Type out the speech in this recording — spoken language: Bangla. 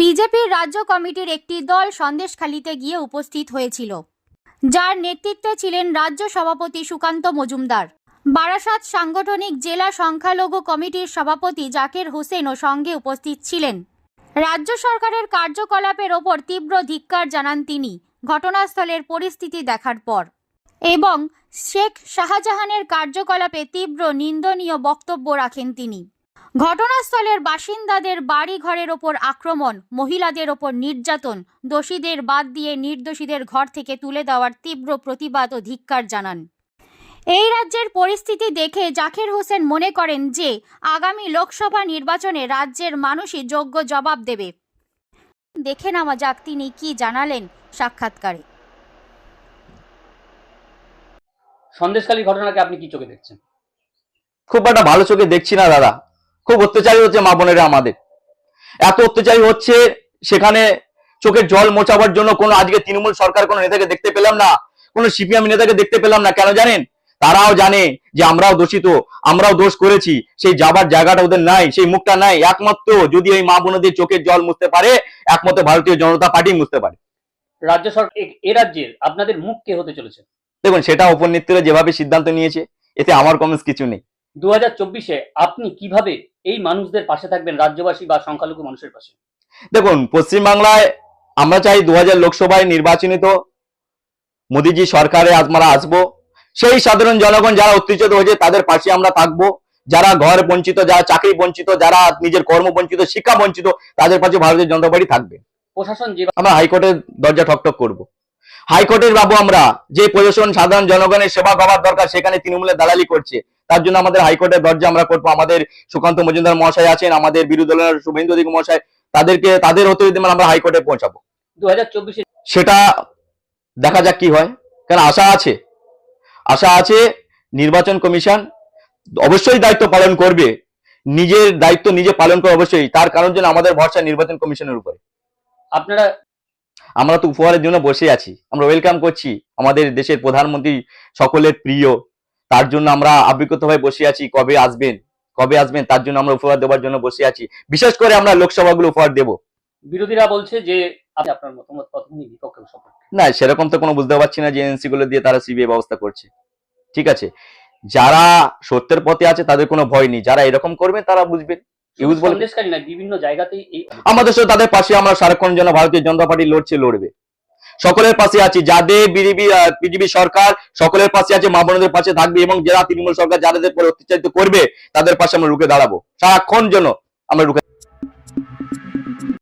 বিজেপির রাজ্য কমিটির একটি দল সন্দেশখালিতে গিয়ে উপস্থিত হয়েছিল, যার নেতৃত্বে ছিলেন রাজ্য সভাপতি সুকান্ত মজুমদার। বারাসাত সাংগঠনিক জেলা সংখ্যালঘু কমিটির সভাপতি জাকির হোসেনও সঙ্গে উপস্থিত ছিলেন। রাজ্য সরকারের কার্যকলাপের ওপর তীব্র ধিক্কার জানান তিনি ঘটনাস্থলের পরিস্থিতি দেখার পর। এবং শেখ শাহজাহানের কার্যকলাপে তীব্র নিন্দনীয় বক্তব্য রাখেন তিনি। ঘটনাস্থলের বাসিন্দাদের বাড়ি ঘরের ওপর আক্রমণ মহিলাদের ওপর নির্যাতন দোষীদের বাদ দিয়ে নির্দোষীদের ঘর থেকে তুলে দেওয়ার তীব্র প্রতিবাদ ও ধিক্কার জানান। এই রাজ্যের পরিস্থিতি দেখে জাকির হোসেন মনে করেন যে আগামী লোকসভা নির্বাচনে রাজ্যের মানুষই যোগ্য জবাব দেবে। দেখে নেওয়া যাক তিনি কি জানালেন সাক্ষাৎকারে। সন্দেশখালী ঘটনাকে আপনি কি চোখে দেখছেন? খুব একটা ভালো চোখে দেখছি না দাদা। খুব অত্যাচারী হচ্ছে মা বোনেরা আমাদের। এত অত্যাচারী হচ্ছে সেখানে চোখের জল মোচাবার জন্য কোনো আজকে তৃণমূল সরকার কোনো নেতাকে দেখতে পেলাম না কোনো সিপিএম নেতাকে দেখতে পেলাম না কেন জানেন? তারাও জানে যে আমরাও দোষিত আমরাও দোষ করেছি সেই যাবার জায়গাটা ওদের নাই সেই মুখটা নাই একমাত্র যদি এই মা বোনদের চোখের জল মুছতে পারে একমাত্র ভারতীয় জনতা পার্টি মুছতে পারে। রাজ্য সরকার এ- রাজ্যের আপনাদের মুখ কে হতে চলেছে? দেখুন সেটা উপনেত্রীরা যেভাবে সিদ্ধান্ত নিয়েছে এতে আমার কমেন্টস কিছু নেই। দু হাজার চব্বিশে আপনি কীভাবে এই মানুষদের পাশে থাকবেন রাজ্যবাসী বা সংখ্যালঘু মানুষের পাশে। দেখুন পশ্চিমবাংলায় আমরা চাই দু হাজার লোকসভায় নির্বাচনিত মোদীজি সরকারে আমরা আসব। সেই সাধারণ জনগণ যারা উত্তেজিত হয়েছে তাদের পাশে আমরা থাকব। যারা ঘর বঞ্চিত যারা চাকরি বঞ্চিত যারা নিজের কর্ম বঞ্চিত শিক্ষা বঞ্চিত তাদের পাশে ভারতীয় জনতা পার্টি থাকবে। প্রশাসন যে আমরা হাইকোর্টের দরজা ঠকঠক করব। হাইকোর্টের বাবু আমরা যে প্রশাসন সাধারণ জনগণের সেবা পাওয়ার দরকার সেখানে তৃণমূলের দালালি করছে। তার জন্য আমাদের হাইকোর্টের দরজা আমরা করব। আমাদের সুকান্ত মজুমদার মহাশয় আছেন আমাদের বিরোধী দলের শুভেন্দু অধিক মহাশয় তাদেরকে তাদের হতে যদি আমরা হাইকোর্টে পৌঁছাবো। দু সেটা দেখা যাক কি হয়। কারণ আশা আছে? আশা আছে নির্বাচন কমিশন অবশ্যই দায়িত্ব পালন করবে। নিজের দায়িত্ব নিজে পালন করে অবশ্যই। তার কারণ জন্য আমাদের ভরসা নির্বাচন কমিশনের উপরে। আপনারা আমরা তো উপহারের জন্য বসে আছি। আমরা ওয়েলকাম করছি আমাদের দেশের প্রধানমন্ত্রী সকলের প্রিয় তার জন্য আমরা আবেগতভাবে বসে আছি কবে আসবেন কবে আসবেন তার জন্য আমরা উপহার দেওয়ার জন্য বসে আছি। বিশেষ করে আমরা লোকসভাগুলো উপহার দেব। বিরোধীরা বলছে যে আপনার মতামত কতখানি বিপক্ষ সম্পর্কে? না সেরকম তো কোনো বুঝতে পারছি না যে এনসি গুলো দিয়ে তারা সিবিআই ব্যবস্থা করছে। ঠিক আছে? যারা সত্যের পথে আছে তাদের কোনো ভয় নেই। যারা এরকম করবেন তারা বুঝবেন ইউজ বিভিন্ন জায়গাতেই আমাদের সাথে তাদের পাশে আমরা সারাক্ষণ জন্য ভারতীয় জনতা পার্টি লড়ছে লড়বে। সকলের পাশে আছি। যাদের বিজেপি বিজেপি সরকার সকলের পাশে আছে, মা বোনদের পাশে থাকবে এবং যারা তৃণমূল সরকার যাদের পরে অত্যাচারিত করবে, তাদের পাশে আমরা রুখে দাঁড়াবো। সারাক্ষণ জন্য আমরা রুখে